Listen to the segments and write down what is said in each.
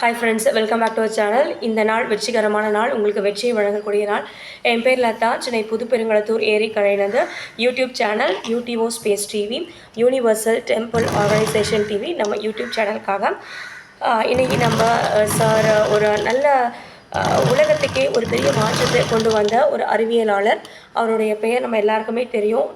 Hi friends welcome back to our channel இந்த நாள் வெற்றிகரமான நாள் உங்களுக்கு வெற்றியை வழங்கக்கூடிய நாள். என் பேர் லதா சென்னை புதுப்பெருங்குளத்தூர் ஏரி YouTube channel UTO space TV universal temple organisation TV நம்ம யூடியூப் சேனலுக்காக இன்றைக்கி நம்ம சார் ஒரு நல்ல உலகத்துக்கே ஒரு பெரிய மாற்றத்தை கொண்டு வந்த ஒரு அறிவியலாளர். அவருடைய பெயர் நம்ம எல்லாருக்குமே தெரியும்.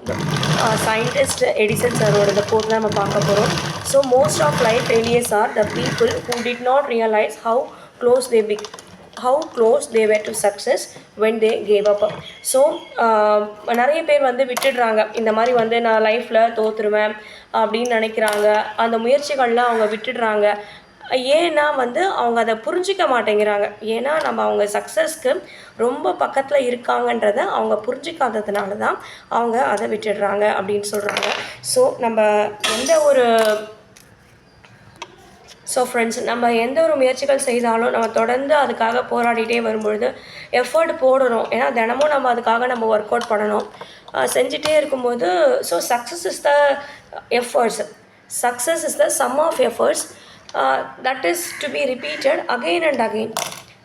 சயின்டிஸ்ட் எடிசன் சாரோட ரிப்போர்ட் தான் நம்ம பார்க்க போகிறோம் so most of life failures are the people who did not realise how close they pick how close they were to success when they gave up so நிறைய பேர் வந்து விட்டுடுறாங்க. இந்த மாதிரி வந்து நான் லைஃப்பில் தோற்றுருவேன் அப்படின்னு நினைக்கிறாங்க. அந்த முயற்சிகள்லாம் அவங்க விட்டுடுறாங்க. ஏன்னா வந்து அவங்க அதை புரிஞ்சிக்க மாட்டேங்கிறாங்க. ஏன்னா நம்ம அவங்க சக்ஸஸ்க்கு ரொம்ப பக்கத்தில் இருக்காங்கன்றத அவங்க புரிஞ்சிக்காததுனால தான் அவங்க அதை விட்டுடுறாங்க அப்படின்னு சொல்கிறாங்க ஸோ நம்ம எந்த ஒரு ஸோ ஃப்ரெண்ட்ஸ் நம்ம எந்த ஒரு முயற்சிகள் செய்தாலும் நம்ம தொடர்ந்து அதுக்காக போராடிட்டே வரும்பொழுது எஃபர்ட் போடணும். ஏன்னா தினமும் நம்ம அதுக்காக நம்ம ஒர்க் அவுட் பண்ணணும். செஞ்சிட்டே இருக்கும்போது so success is the efforts success is the sum of efforts that is to be repeated again and again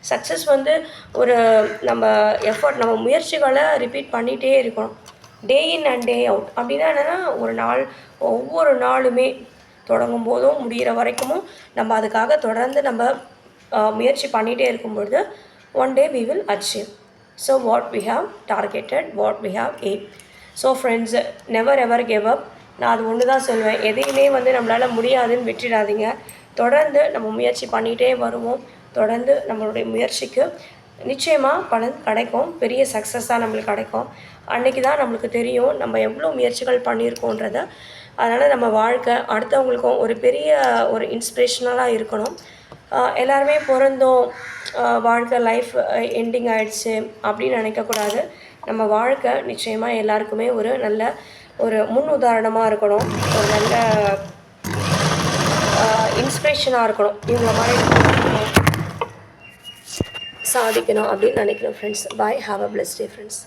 success வந்து ஒரு நம்ம எஃபர்ட் நம்ம முயற்சிகளை ரிப்பீட் பண்ணிகிட்டே இருக்கணும். டே இன் அண்ட் டே அவுட் அப்படின்னா என்னென்னா ஒரு நாள் ஒவ்வொரு நாளுமே தொடங்கும் போதும் முடிகிற வரைக்கும் நம்ம அதுக்காக தொடர்ந்து நம்ம uh, முயற்சி பண்ணிகிட்டே இருக்கும் பொழுது one day we will achieve so what we have targeted what we have aim so friends never ever give up நான் அது ஒன்று தான் சொல்லுவேன். எதையுமே வந்து நம்மளால் முடியாதுன்னு விட்டுடாதீங்க தொடர்ந்து நம்ம முயற்சி பண்ணிகிட்டே வருவோம். தொடர்ந்து நம்மளுடைய முயற்சிக்கு நிச்சயமாக பலன் கிடைக்கும். பெரிய சக்ஸஸாக நம்மளுக்கு கிடைக்கும். அன்றைக்கி தான் நம்மளுக்கு தெரியும் நம்ம எவ்வளோ முயற்சிகள் பண்ணியிருக்கோன்றத. அதனால் நம்ம வாழ்க்கை அடுத்தவங்களுக்கும் ஒரு பெரிய ஒரு இன்ஸ்பிரேஷனலாக இருக்கணும். எல்லாருமே பிறந்தோம். வாழ்க்கை லைஃப் எண்டிங் ஆகிடுச்சு அப்படின்னு நினைக்கக்கூடாது. நம்ம வாழ்க்கை நிச்சயமாக எல்லாருக்குமே ஒரு நல்ல ஒரு முன் உதாரணமாக இருக்கணும். ஒரு நல்ல இன்ஸ்பிரேஷனாக இருக்கணும். இவங்கள மாதிரி சாதிக்கணும் அப்படின்னு நினைக்கிறோம் friends bye have a bless day friends